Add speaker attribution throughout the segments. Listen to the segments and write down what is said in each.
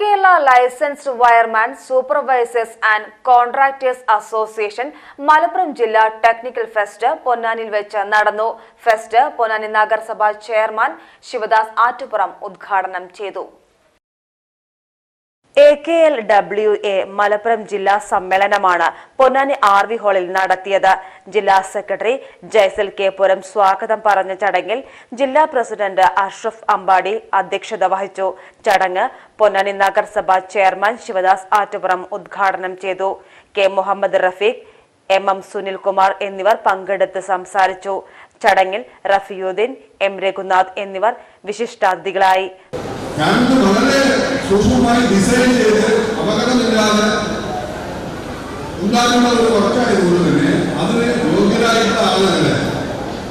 Speaker 1: Kerala licensed wireman supervisors and contractors association Malappuram ജില്ലാ technical fest പൊന്നാനിൽ വെച്ച് നടന്നു. Fest Ponnani നഗരസഭ ചെയർമാൻ ശിവദാസ് ആറ്റുപുറം ഉദ്ഘാടനം ചെയ്തു. K L W A Malappuram ജില്ലാ സമ്മേളനമാണ് പൊന്നാനി ആർ വി ഹാളിൽ നടത്തിയത്. ജില്ലാ സെക്രട്ടറി ജയ്സൽ കെ പുരം സ്വാഗതം പറഞ്ഞ ചടങ്ങിൽ ജില്ലാ പ്രസിഡന്റ് അഷ്റഫ് അമ്പാടി അധ്യക്ഷത വഹിച്ചു. ചടങ്ങ് പൊന്നാനി നഗരസഭ ചെയർമാൻ ശിവദാസ് ആറ്റുപുറം ഉദ്ഘാടനം ചെയ്തു. K Muhammad Rafeeq M M Sunilkumar എന്നിവർ പങ്കെടുത്ത് സംസാരിച്ചു. ചടങ്ങിൽ റഫിയുദ്ദീൻ എം രഘുനാഥ് എന്നിവർ വിശിഷ്ടാതിഥികളായി.
Speaker 2: ഞാനിത് വളരെ സൂക്ഷ്മമായി ഡിസൈൻ ചെയ്ത് അപകടമില്ലാതെ ഉണ്ടാക്കുന്ന ഒരു വർക്കായതുകൊണ്ട് തന്നെ അതിന് യോഗ്യരായിട്ടുള്ള ആളുകളെ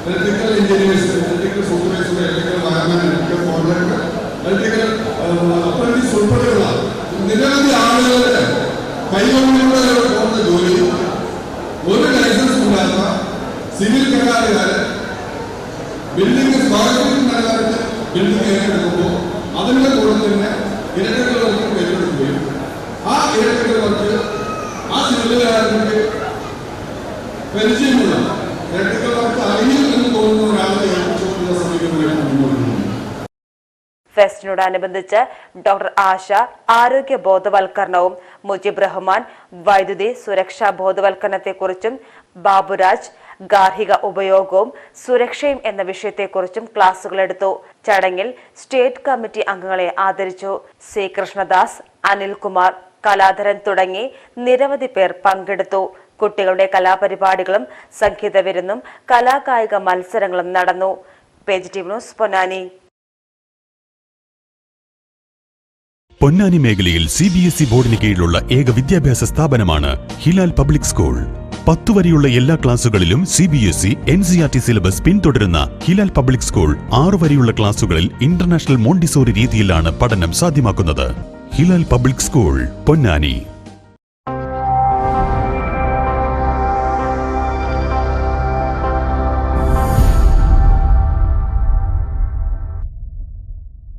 Speaker 2: electrical engineers electrical supervisor electrical wireman electrical contractor electrical apprentice ഉൾപ്പെടെയുള്ള നിരവധി ആളുകളുടെ കൈകൊണ്ടിലൂടെ പോകുന്ന ജോലി. ഒരു ലൈസൻസ് ഇല്ലാത്ത സിവിൽ കരാറുകാരൻ ബിൽഡിംഗ് സ്വാഗതം നിലവാരത്തിൽ ബിൽഡിംഗ് ഏറ്റെടുക്കുമ്പോൾ അതിന്റെ കൂടെ തന്നെ ഏറ്റെടുക്കുകയും ആ വർക്ക് ആ സിനിമകാരന്റെ പരിചയമുള്ള ഇലക്ട്രിക്കൽ വർക്ക് എന്ന് തോന്നുന്ന ഒരാളെ ഏൽപ്പിച്ചുകൊണ്ടുള്ള സമീപനമായിട്ട് മുന്നോട്ട്
Speaker 1: ഫെസ്റ്റിനോടനുബന്ധിച്ച് ഡോക്ടർ ആശ ആരോഗ്യ ബോധവൽക്കരണവും മുജീബ് റഹ്മാൻ വൈദ്യുതി സുരക്ഷാ ബോധവൽക്കരണത്തെക്കുറിച്ചും ബാബുരാജ് ഗാർഹിക ഉപയോഗവും സുരക്ഷയും എന്ന വിഷയത്തെക്കുറിച്ചും ക്ലാസുകൾ എടുത്തു. ചടങ്ങിൽ സ്റ്റേറ്റ് കമ്മിറ്റി അംഗങ്ങളെ ആദരിച്ചു. സി കൃഷ്ണദാസ് അനിൽകുമാർ കലാധരൻ തുടങ്ങി നിരവധി പേർ പങ്കെടുത്തു. കുട്ടികളുടെ കലാപരിപാടികളും സംഗീത വിരുന്നും കലാകായിക മത്സരങ്ങളും നടന്നു. T news Ponnani.
Speaker 3: പൊന്നാനി മേഖലയിൽ സി ബി എസ് ഇ ബോർഡിന് കീഴിലുള്ള ഏക വിദ്യാഭ്യാസ സ്ഥാപനമാണ് ഹിലാൽ പബ്ലിക് സ്കൂൾ. പത്തു വരെയുള്ള എല്ലാ ക്ലാസുകളിലും C B S E N C R T syllabus പിന്തുടരുന്ന ഹിലാൽ പബ്ലിക് സ്കൂൾ ആറു വരെയുള്ള ക്ലാസുകളിൽ ഇന്റർനാഷണൽ മോണ്ടിസോറി രീതിയിലാണ് പഠനം സാധ്യമാക്കുന്നത്. Hilal public school Ponnani.